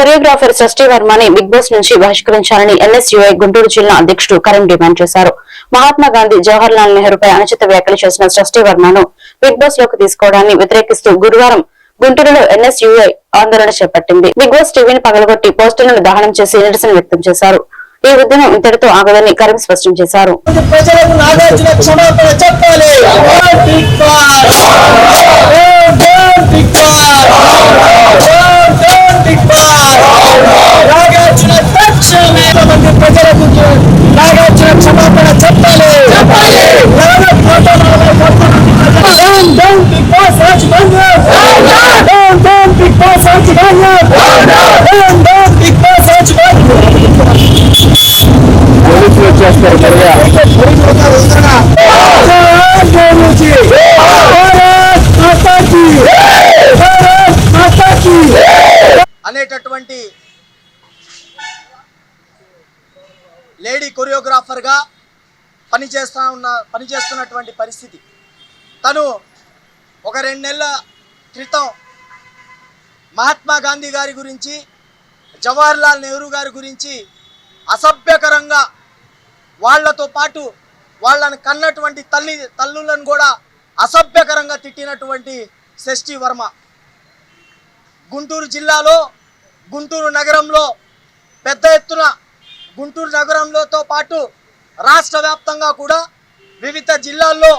Choreographer షష్ఠి వర్మని big boss నుంచి బహిష్కరించాలని NSUI Guntur జిల్లా అధ్యక్షుడు కరీం డిమాండ్ చేశారు. మహాత్మా గాంధీ జవహర్ లాల్ నెహ్రూపై అనుచిత వ్యాఖ్యలు చేసిన షష్ఠి వర్మను బిగ్ బాస్లోకి తీసుకోవడాన్ని వ్యతిరేకిస్తూ గురువారం గుంటూరులో ఎన్ఎస్యుఐ ఆందోళన చేపట్టింది. బిగ్ బాస్ టీవీని పగలగొట్టి పోస్టర్లను దహనం చేసి నిరసన వ్యక్తం చేశారు. ఈ ఉద్యమం ఇంతటితో ఆగదని కరీం స్పష్టం చేశారు. ప్రజలకు నాగార్జున క్షమాపణ చెప్పాలి Bigg Boss Bigg Boss Bigg Boss Nagarjuna తక్షణమే మంది ప్రజలకు నాగార్జున క్షమాపణ చెప్పాలి నలభై కోట్ల నలభై కోట్ల మంది ప్రజలు డౌన్ డౌన్ బిగ్ బాస్ రాజధాన్యం డౌన్ డౌన్ బిగ్ బాస్ రాజధాన్యం డౌన్ డౌన్ బిగ్ బాస్ రాజధాన్యం చేస్తారు త్వరగా అనేటటువంటి లేడీ కొరియోగ్రాఫర్గా పనిచేస్తా ఉన్న పనిచేస్తున్నటువంటి పరిస్థితి. తను ఒక రెండు నెలల క్రితం మహాత్మా గాంధీ గారి గురించి జవహర్ లాల్ నెహ్రూ గారి గురించి అసభ్యకరంగా వాళ్ళతో పాటు వాళ్ళని కన్నటువంటి తల్లి తల్లులను కూడా అసభ్యకరంగా తిట్టినటువంటి షష్ఠి వర్మ. గుంటూరు జిల్లాలో గుంటూరు నగరంలో పెద్ద ఎత్తున గుంటూరు నగరంలోతో పాటు రాష్ట్ర వ్యాప్తంగా కూడా వివిధ జిల్లాల్లో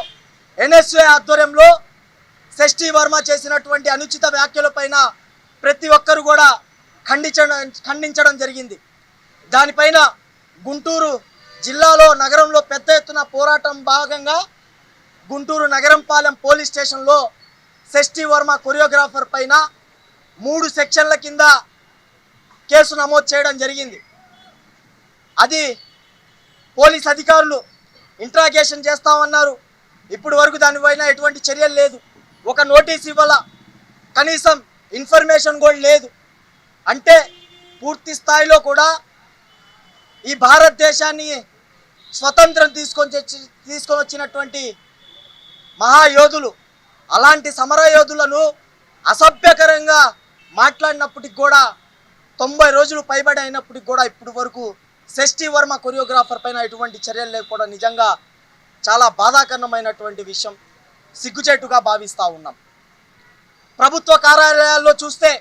ఎన్ఎస్ఏ ఆధ్వర్యంలో షష్ఠి వర్మ చేసినటువంటి అనుచిత వ్యాఖ్యలపైన ప్రతి ఒక్కరు కూడా ఖండించడం ఖండించడం జరిగింది. దానిపైన గుంటూరు జిల్లాలో నగరంలో పెద్ద ఎత్తున పోరాటం భాగంగా గుంటూరు నగరంపాలెం పోలీస్ స్టేషన్లో షష్ఠి వర్మ కొరియోగ్రాఫర్ పైన మూడు సెక్షన్ల కింద కేసు నమోదు చేయడం జరిగింది. అది పోలీస్ అధికారులు ఇంట్రాగేషన్ చేస్తామన్నారు. ఇప్పుడు వరకు దానిపైన ఎటువంటి చర్యలు లేదు. ఒక నోటీస్ ఇవ్వాల? కనీసం ఇన్ఫర్మేషన్ కూడా లేదు. అంటే పూర్తి స్థాయిలో కూడా ఈ భారతదేశాన్ని స్వతంత్రం తీసుకొని తీసుకొని వచ్చినటువంటి మహాయోధులు అలాంటి సమరయోధులను అసభ్యకరంగా మాట్లాడినప్పటికి కూడా తొంభై రోజులు పైబడి అయినప్పటికి కూడా ఇప్పటి వరకు షష్ఠి వర్మ కొరియోగ్రాఫర్ పైన ఎటువంటి చర్యలు లేకపోవడం నిజంగా చాలా బాధాకరమైనటువంటి విషయం సిగ్గుచేటుగా భావిస్తూ ఉన్నాం. ప్రభుత్వ కార్యాలయాల్లో చూస్తే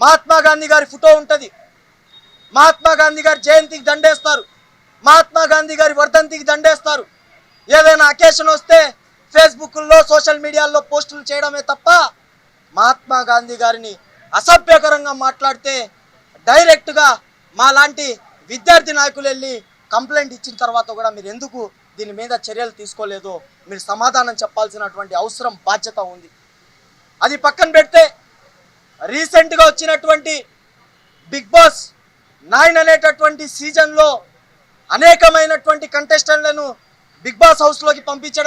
మహాత్మా గాంధీ గారి ఫోటో ఉంటుంది. మహాత్మా గాంధీ గారి జయంతికి దండేస్తారు. మహాత్మా గాంధీ గారి వర్ధంతికి దండేస్తారు. ఏదైనా అకేషన్ వస్తే ఫేస్బుక్లో సోషల్ మీడియాలో పోస్టులు చేయడమే తప్ప మహాత్మా గాంధీ గారిని అసభ్యకరంగా మాట్లాడితే డైరెక్ట్గా మా లాంటి విద్యార్థి నాయకులు వెళ్ళి కంప్లైంట్ ఇచ్చిన తర్వాత కూడా మీరు ఎందుకు దీని మీద చర్యలు తీసుకోలేదో? మీరు సమాధానం చెప్పాల్సినటువంటి అవసరం బాధ్యత ఉంది. అది పక్కన పెడితే రీసెంట్గా వచ్చినటువంటి బిగ్ బాస్ నైన్ అనేటటువంటి సీజన్లో అనేకమైనటువంటి కంటెస్టెంట్లను బిగ్ బాస్ హౌస్లోకి పంపించడం